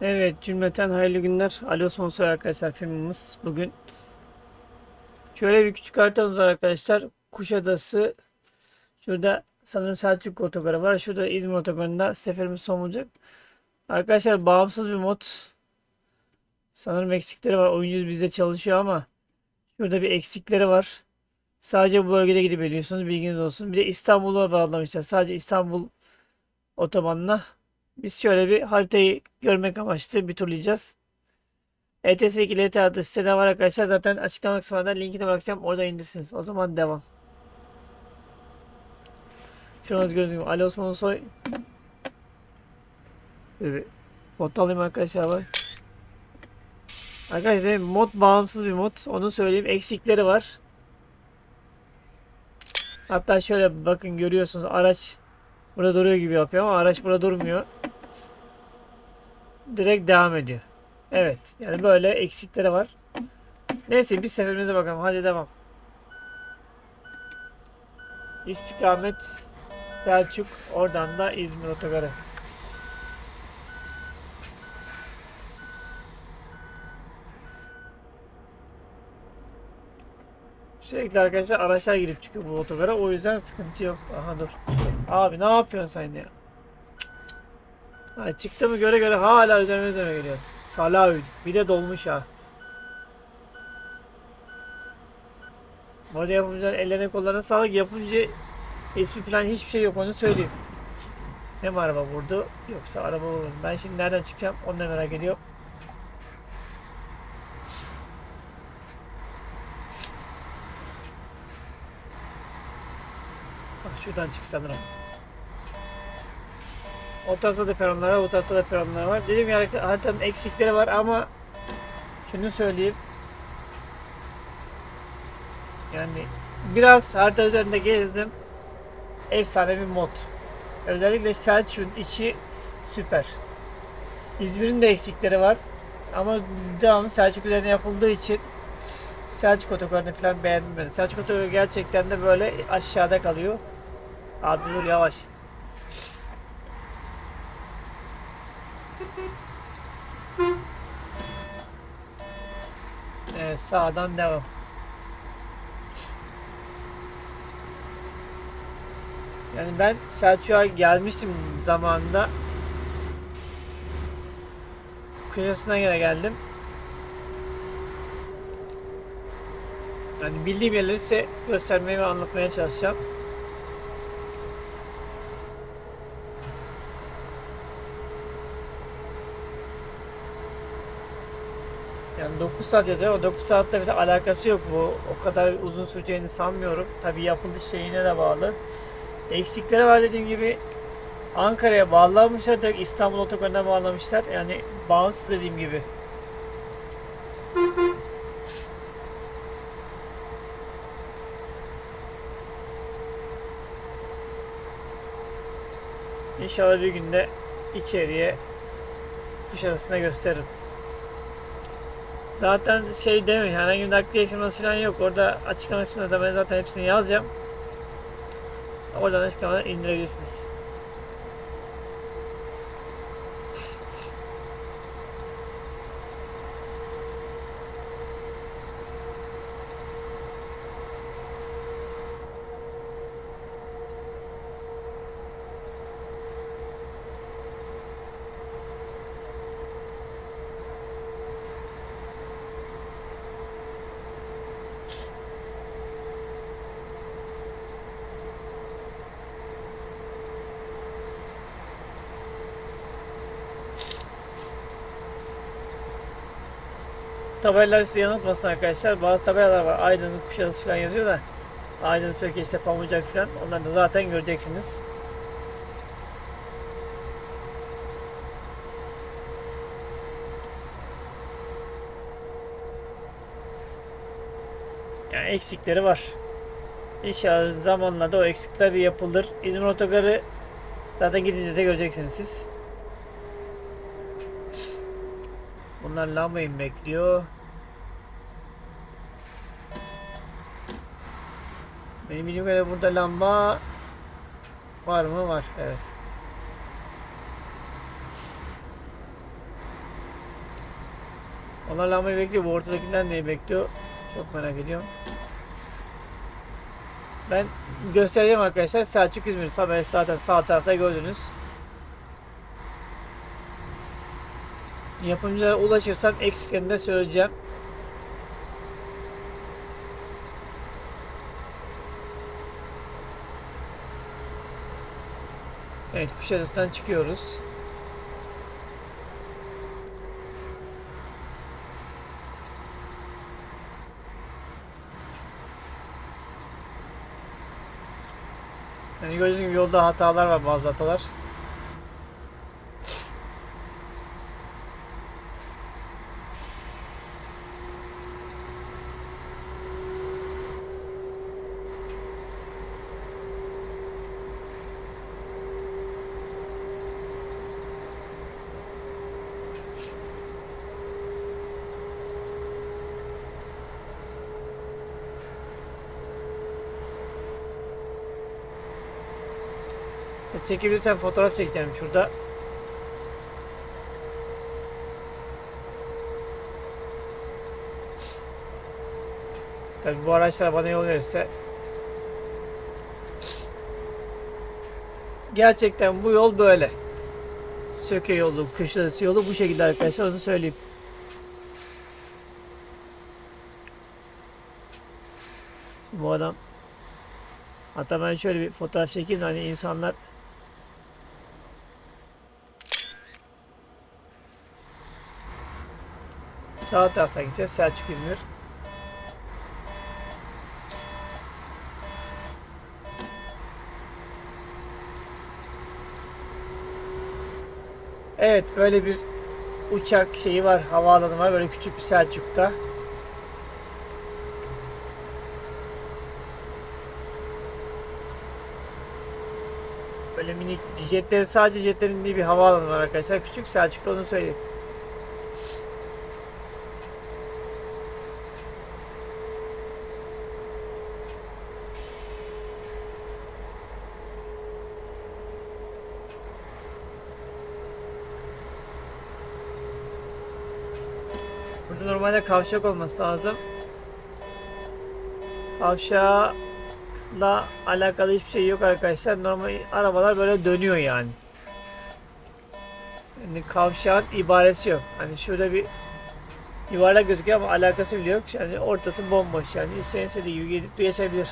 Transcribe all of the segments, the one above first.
Evet cümleten hayırlı günler. Ali Osman Soy arkadaşlar filmimiz bugün. Şöyle bir küçük haritamız var arkadaşlar. Kuşadası. Şurada sanırım Selçuk otogarı var. Şurada İzmir otogarında seferimiz son olacak. Arkadaşlar bağımsız bir mod. Sanırım eksikleri var. Oyuncu bizde çalışıyor ama şurada bir eksikleri var. Sadece bu bölgede gidebiliyorsunuz. Bilginiz olsun. Bir de İstanbul'a bağlamışlar. Sadece İstanbul otobanına. Biz şöyle bir haritayı görmek amaçlı bir turlayacağız. ETS 2 LT adlı sitede var arkadaşlar. Zaten açıklama kısmında linkini bırakacağım. Orada indirsiniz. O zaman devam. Şurada gördüğünüz gibi Ali Osman Soy. Bir foto alayım arkadaşlar var. Arkadaşlar mod bağımsız bir mod. Onu söyleyeyim. Eksikleri var. Hatta şöyle bakın görüyorsunuz araç burada duruyor gibi yapıyor ama araç burada durmuyor direkt devam ediyor. Evet. Yani böyle eksikleri var. Neyse bir seferimize bakalım. Hadi devam. İstikamet Selçuk. Oradan da İzmir otogarı. Sürekli arkadaşlar araçlar girip çıkıyor bu otogara. O yüzden sıkıntı yok. Aha dur. Abi ne yapıyorsun sen ya? Ha, çıktı mı göre göre hala üzerime üzerime geliyor. Salahül. Bir de dolmuş ha. Moda yapımcıların ellerine kollarına sağlık. Yapımcı ismi falan hiçbir şey yok onu söyleyeyim. Ne araba vurdu yoksa araba vurdu. Ben şimdi nereden çıkacağım onu da merak ediyorum. Bak şuradan çık sanırım. O tarafta da peronlar var, bu tarafta da peronlar var. Gibi harita- haritanın eksikleri var ama şunu söyleyeyim. Yani biraz harita üzerinde gezdim. Efsane bir mod. Özellikle Selçuk'un içi süper. İzmir'in de eksikleri var. Ama devamı Selçuk üzerine yapıldığı için Selçuk otogarını falan beğendim ben. Selçuk otogarı gerçekten de böyle aşağıda kalıyor. Abi dur yavaş. Evet sağdan devam. Yani ben Selçuk'a gelmiştim zamanında. Kuyusuna göre geldim. Yani bildiğim yerleri size göstermeye ve anlatmaya çalışacağım. Yani 9 saat yazıyor ama 9 saatte bir de alakası yok bu. O kadar uzun süreceğini sanmıyorum. Tabii yapılış şeyine de bağlı. Eksikleri var dediğim gibi Ankara'ya bağlamışlar direkt İstanbul otogarına bağlamışlar. Yani bağımsız dediğim gibi. İnşallah bir günde içeriye Kuşadası'na gösteririm. Zaten şey demiyor herhangi bir nakliye firması falan yok. Orada açıklama kısmında da ben zaten hepsini yazacağım. Oradan açıklamadan indirebilirsiniz. Tabelalar sizi yanıltmasın arkadaşlar. Bazı tabelalar var. Aydın, Kuşadası falan yazıyor da Aydın, Sökeç'te, Pamucak falan. Onları da zaten göreceksiniz. Yani eksikleri var. İnşallah zamanla da o eksikler yapılır. İzmir Otogarı zaten gidince de göreceksiniz siz. Bunlar lambayı mı bekliyor? Benim bildiğim kadarıyla burada lamba var mı? Var. Evet. Onlar lambayı bekliyor. Bu ortadakiler neyi bekliyor? Çok merak ediyorum. Ben göstereceğim arkadaşlar. Selçuk İzmir. Sağ, zaten sağ tarafta gördünüz. Yapımcılara ulaşırsam eksiklerini de söyleyeceğim. Evet Kuşadası'ndan çıkıyoruz. Yani gördüğünüz gibi yolda hatalar var bazı hatalar. Çekebilirsen fotoğraf çekeceğim şurada. Tabi bu araçlar bana yol verirse Gerçekten bu yol böyle. Söke yolu, Kışlası yolu bu şekilde arkadaşlar onu söyleyeyim. Şimdi bu adam Hatta ben şöyle bir fotoğraf çekeyim de hani insanlar Sağ taraftan gideceğiz. Selçuk İzmir. Evet böyle bir uçak şeyi var. Havaalanı var. Böyle küçük bir Selçuk'ta. Böyle minik jetlerin sadece jetlerin indiği bir havaalanı var arkadaşlar. Küçük Selçuk'ta onu söyleyeyim. Burada normalde kavşak olması lazım. Kavşakla alakalı hiçbir şey yok arkadaşlar. Normal arabalar böyle dönüyor yani. Yani kavşağın ibaresi yok. Hani şurada bir yuvarlak gözüküyor ama alakası bile yok. Yani ortası bomboş yani. İsteyen istediği gibi gidip de geçebilir.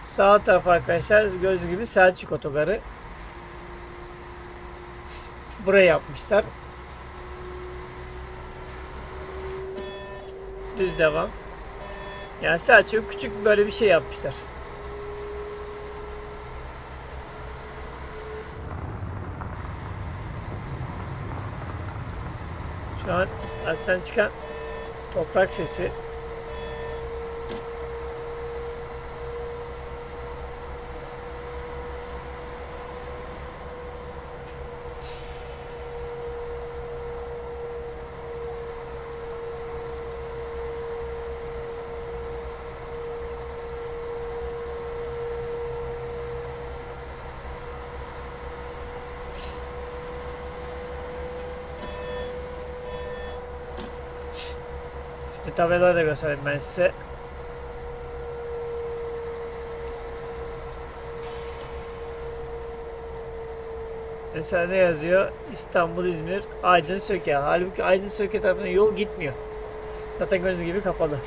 Sağ taraf arkadaşlar gördüğünüz gibi Selçuk Otogarı. Buraya yapmışlar. Düz devam. Yani Selçuk küçük böyle bir şey yapmışlar. Şu an alttan çıkan toprak sesi. İşte tabelaları da göstereyim ben size. Mesela ne yazıyor? İstanbul, İzmir, Aydın, Söke. Halbuki Aydın, Söke tarafına yol gitmiyor. Zaten gördüğünüz gibi kapalı.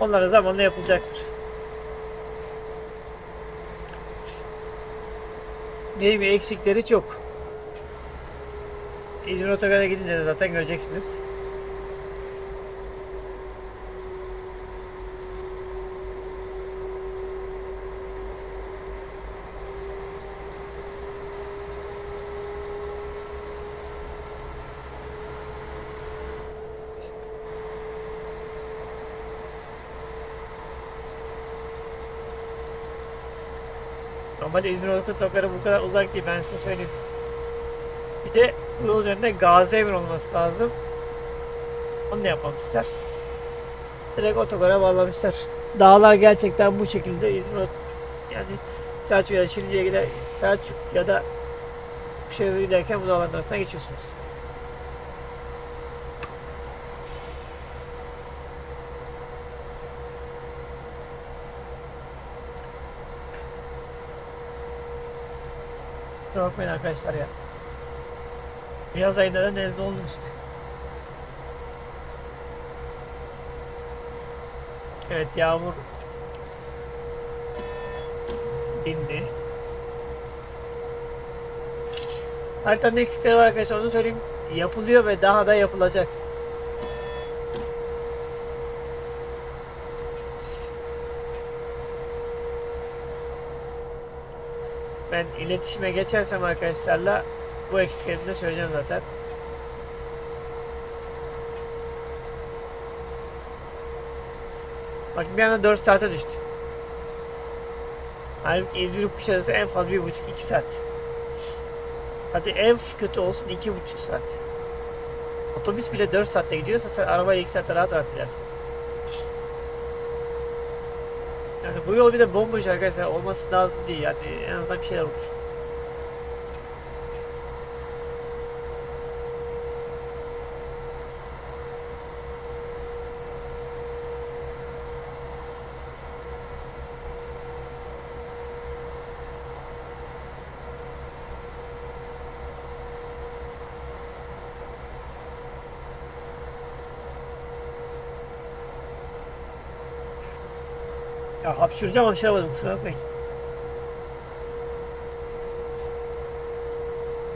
Onlar da zamanla yapılacaktır. Neymi eksikleri çok. İzmir Otogar'a gidince de zaten göreceksiniz. Normalde İzmir Otogarı bu kadar uzak değil ben size söyleyeyim. Bir de bu yol üzerinde Gazi Emir olması lazım. Onu da yapmamışlar. Direkt otogara bağlamışlar. Dağlar gerçekten bu şekilde İzmir yani Selçuk ya da Şirince'ye gider Selçuk ya da Kuşadası giderken bu dağların arasından geçiyorsunuz. Bakmayın arkadaşlar ya. Yaz ayında da nezle oldum işte. Evet yağmur dindi. Haritanın eksikleri var arkadaşlar onu söyleyeyim. Yapılıyor ve daha da yapılacak. Ben iletişime geçersem arkadaşlarla bu eksiklerini de söyleyeceğim zaten. Bak bir anda 4 saate düştü. Halbuki İzmir Kuşadası en fazla 1,5-2 saat. Hadi en kötü olsun 2,5 saat. Otobüs bile 4 saatte gidiyorsa sen arabayla 2 saatte rahat rahat gidersin. Yani bu yol bir de bomboş arkadaşlar olması lazım değil yani en azından bir şeyler olur. Hapşıracağım hapşıramadım kusura bakmayın.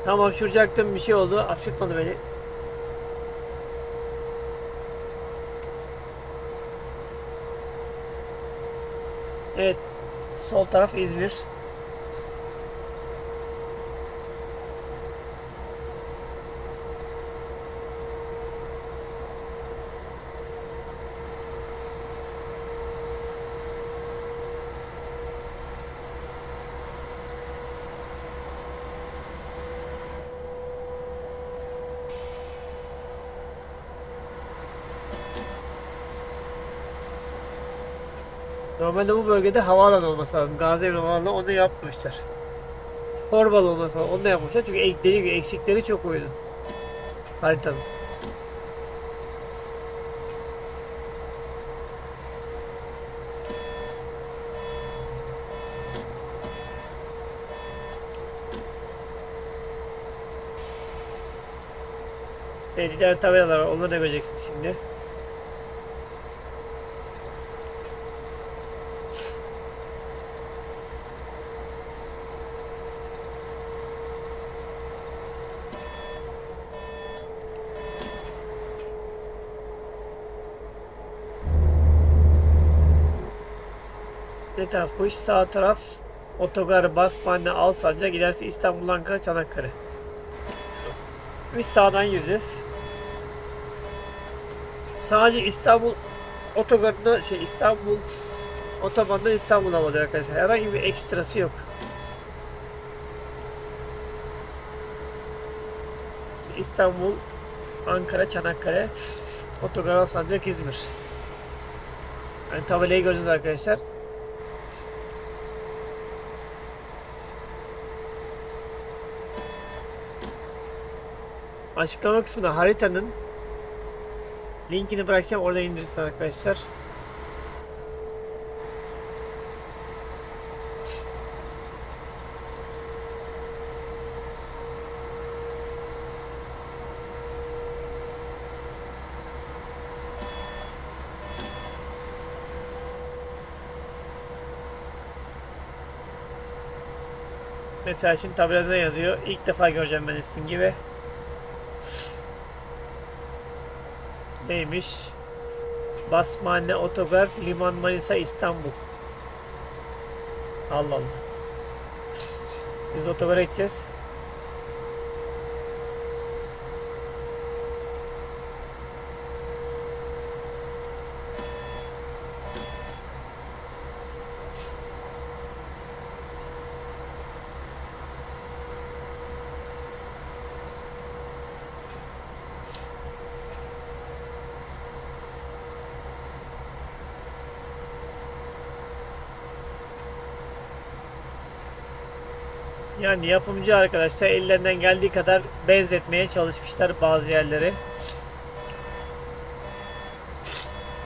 Tam hapşıracaktım bir şey oldu hapşırtmadı beni. Evet sol taraf İzmir. Normalde bu bölgede havaalanı olması lazım. Gaziantep Havaalanı onu yapmışlar. Torbalı olması lazım. Onu da yapmışlar. Çünkü dediğim eksikleri çok oyunun. Haritanın. Diğer tabelalar var. Onları da göreceksiniz şimdi. Ne taraf bu iş? Sağ taraf otogar, Basmane, Alsancak giderse İstanbul, Ankara, Çanakkale. Biz sağdan gireceğiz. Sadece İstanbul otogarına şey İstanbul otobandan İstanbul'a oluyor arkadaşlar. Herhangi bir ekstrası yok. İşte İstanbul, Ankara, Çanakkale, otogar, Alsancak, İzmir. Yani tabelayı gördünüz arkadaşlar. Açıklama kısmında haritanın linkini bırakacağım. Orada indirirsiniz arkadaşlar. Mesela şimdi tabelada yazıyor? İlk defa göreceğim ben sizin gibi. Neymiş? Basmane Otogar Liman Manisa İstanbul. Allah Allah. Biz otogara gideceğiz. Yani yapımcı arkadaşlar ellerinden geldiği kadar benzetmeye çalışmışlar bazı yerleri.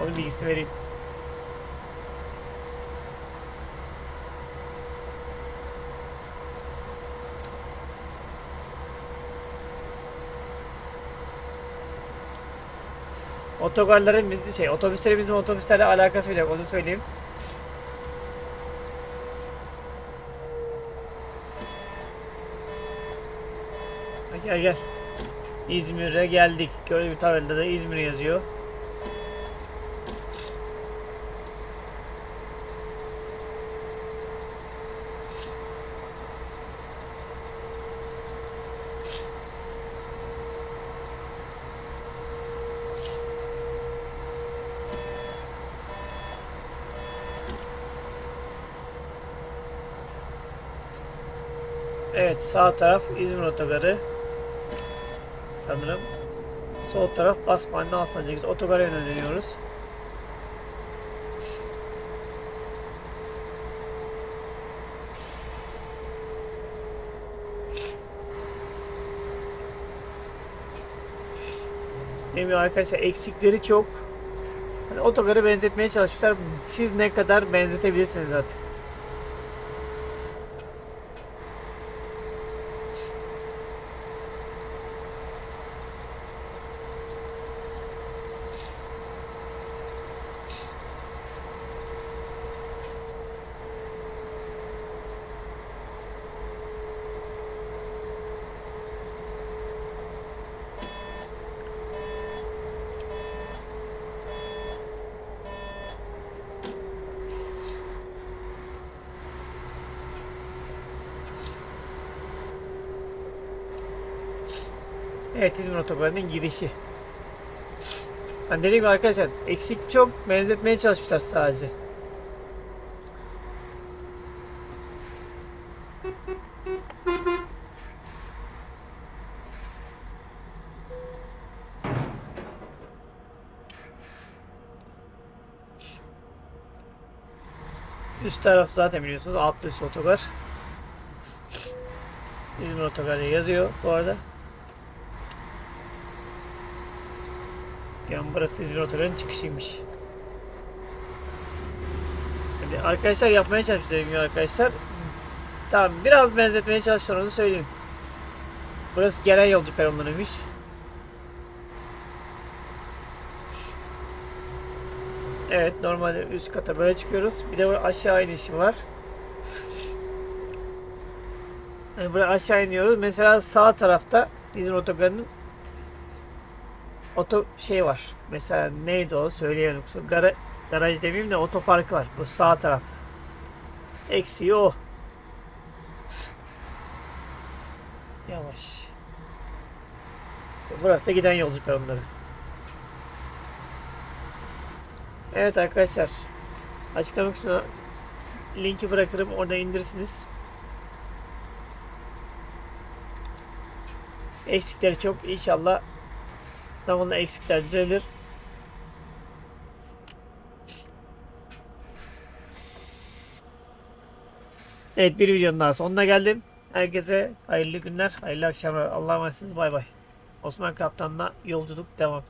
Onun bilgisini vereyim. Otogarların bizi şey, otobüsleri bizim otobüslerle alakası bile yok onu söyleyeyim. Gel gel. İzmir'e geldik. Gördüğüm tabelada da İzmir yazıyor. Evet sağ taraf İzmir otogarı. Sanırım. Sol taraf Basmane Alsancak. Otogara yöneliyoruz. Benim arkadaşlar eksikleri çok. Hani otogarı benzetmeye çalışmışlar. Siz ne kadar benzetebilirsiniz artık. Evet İzmir Otogarı'nın girişi. Hani dediğim gibi arkadaşlar eksik çok benzetmeye çalışmışlar sadece. Üst taraf zaten biliyorsunuz altlı üst otogar. İzmir Otogarı yazıyor bu arada. Yani burası İzmir Otogarı'nın çıkışıymış. Hadi arkadaşlar yapmaya çalışıyor dediğim gibi arkadaşlar. Tamam biraz benzetmeye çalışıyorum onu söyleyeyim. Burası gelen yolcu peronlarıymış. Evet normalde üst kata böyle çıkıyoruz. Bir de aşağı inişi var. Yani buraya aşağı iniyoruz. Mesela sağ tarafta İzmir Otogarı'nın oto şey var. Mesela neydi o söyleyelim. Gara, garaj demeyeyim de otopark var. Bu sağ tarafta. Eksiği o. Yavaş. İşte burası da giden yolcu peronları. Evet arkadaşlar. Açıklama kısmına linki bırakırım. Orada indirirsiniz. Eksikleri çok. İnşallah zamanla eksikler düzelir. Evet bir videonun daha sonuna geldim. Herkese hayırlı günler, hayırlı akşamlar. Allah'a emanetsiniz. Bay bay. Osman Kaptan'la yolculuk devam.